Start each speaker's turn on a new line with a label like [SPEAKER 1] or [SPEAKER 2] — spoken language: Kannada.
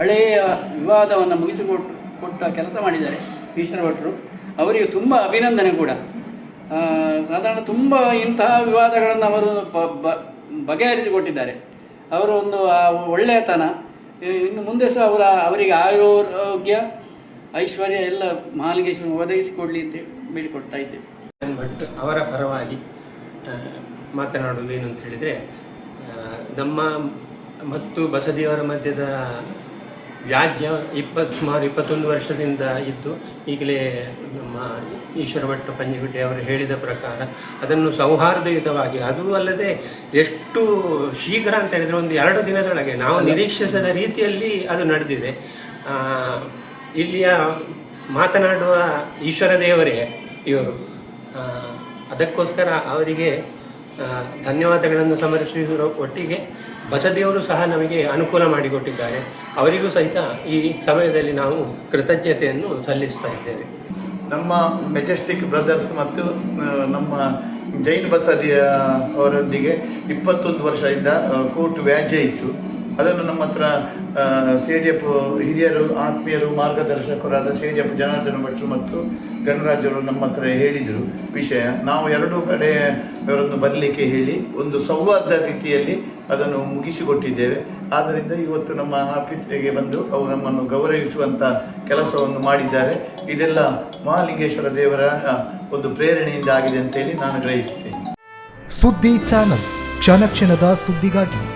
[SPEAKER 1] ವಿವಾದವನ್ನು ಮುಗಿಸಿಕೊಟ್ಟು ಕೊಟ್ಟ ಕೆಲಸ ಮಾಡಿದ್ದಾರೆ ಈಶ್ವರ ಭಟ್ರು. ಅವರಿಗೆ ತುಂಬ ಅಭಿನಂದನೆ ಕೂಡ. ಸಾಧಾರಣ ತುಂಬ ಇಂತಹ ವಿವಾದಗಳನ್ನು ಅವರು ಬಗೆಹರಿಸಿಕೊಟ್ಟಿದ್ದಾರೆ. ಅವರು ಒಂದು ಒಳ್ಳೆಯತನ ಇನ್ನು ಮುಂದೆ ಸಹ ಅವರ, ಅವರಿಗೆ ಆರೋಗ್ಯ, ಐಶ್ವರ್ಯ ಎಲ್ಲ ಮಹಾಲಿಂಗೇಶ್ವರ ಒದಗಿಸಿಕೊಡಲಿ ಅಂತ ಬೇಡಿಕೊಡ್ತಾ ಇದ್ದೆ
[SPEAKER 2] ಭಟ್ ಅವರ ಪರವಾಗಿ ಮಾತನಾಡೋದು ಏನು ಅಂತ ಹೇಳಿದರೆ ನಮ್ಮ ಮತ್ತು ಬಸದಿಯವರ ಮಧ್ಯದ ವ್ಯಾಜ್ಯ ಇಪ್ಪತ್ತು ಸುಮಾರು ಇಪ್ಪತ್ತೊಂದು ವರ್ಷದಿಂದ ಇದ್ದು, ಈಗಲೇ ನಮ್ಮ ಈಶ್ವರ ಭಟ್ಟ ಪಂಜಗುಡ್ಡೆ ಅವರು ಹೇಳಿದ ಪ್ರಕಾರ ಅದನ್ನು ಸೌಹಾರ್ದಯುತವಾಗಿ, ಅದು ಅಲ್ಲದೆ ಎಷ್ಟು ಶೀಘ್ರ ಅಂತ ಹೇಳಿದರೆ ಒಂದು ಎರಡು ದಿನದೊಳಗೆ ನಾವು ನಿರೀಕ್ಷಿಸದ ರೀತಿಯಲ್ಲಿ ಅದು ನಡೆದಿದೆ. ಇಲ್ಲಿಯ ಮಾತನಾಡುವ ಈಶ್ವರ ದೇವರೇ ಇವರು ಅದಕ್ಕೋಸ್ಕರ ಅವರಿಗೆ ಧನ್ಯವಾದಗಳನ್ನು ಸಮರ್ಪಿಸುವ ಒಟ್ಟಿಗೆ ಬಸದಿಯವರು ಸಹ ನಮಗೆ ಅನುಕೂಲ ಮಾಡಿಕೊಟ್ಟಿದ್ದಾರೆ. ಅವರಿಗೂ ಸಹಿತ ಈ ಸಮಯದಲ್ಲಿ ನಾವು ಕೃತಜ್ಞತೆಯನ್ನು ಸಲ್ಲಿಸ್ತಾ ಇದ್ದೇವೆ.
[SPEAKER 3] ನಮ್ಮ ಮೆಜೆಸ್ಟಿಕ್ ಬ್ರದರ್ಸ್ ಮತ್ತು ನಮ್ಮ ಜೈನ್ ಬಸದಿಯ ಅವರೊಂದಿಗೆ ಇಪ್ಪತ್ತೊಂದು ವರ್ಷದಿಂದ ಕೋರ್ಟ್ ವ್ಯಾಜ್ಯ ಇತ್ತು. ಅದನ್ನು ನಮ್ಮ ಹತ್ರ ಸಿ ಡಿ ಎಫ್ ಹಿರಿಯರು, ಆತ್ಮೀಯರು, ಮಾರ್ಗದರ್ಶಕರಾದ ಸಿ ಎಫ್ ಜನಾರ್ದನ ಭಟ್ರು ಮತ್ತು ಗಣರಾಜರು ನಮ್ಮ ಹತ್ರ ಹೇಳಿದರು ವಿಷಯ. ನಾವು ಎರಡೂ ಕಡೆ ಅವರನ್ನು ಬರಲಿಕ್ಕೆ ಹೇಳಿ, ಒಂದು ಸೌಹಾರ್ದ ರೀತಿಯಲ್ಲಿ ಅದನ್ನು ಮುಗಿಸಿಕೊಟ್ಟಿದ್ದೇವೆ. ಆದ್ದರಿಂದ ಇವತ್ತು ನಮ್ಮ ಆಫೀಸಿಗೆ ಬಂದು ಅವರು ನಮ್ಮನ್ನು ಗೌರವಿಸುವಂಥ ಕೆಲಸವನ್ನು ಮಾಡಿದ್ದಾರೆ. ಇದೆಲ್ಲ ಮಹಾಲಿಂಗೇಶ್ವರ ದೇವರ ಒಂದು ಪ್ರೇರಣೆಯಿಂದ ಆಗಿದೆ ಅಂತೇಳಿ ನಾನು ಗ್ರಹಿಸುತ್ತೇನೆ.
[SPEAKER 4] ಸುದ್ದಿ ಚಾನಲ್ ಕ್ಷಣ ಕ್ಷಣದ ಸುದ್ದಿಗಾಗಿ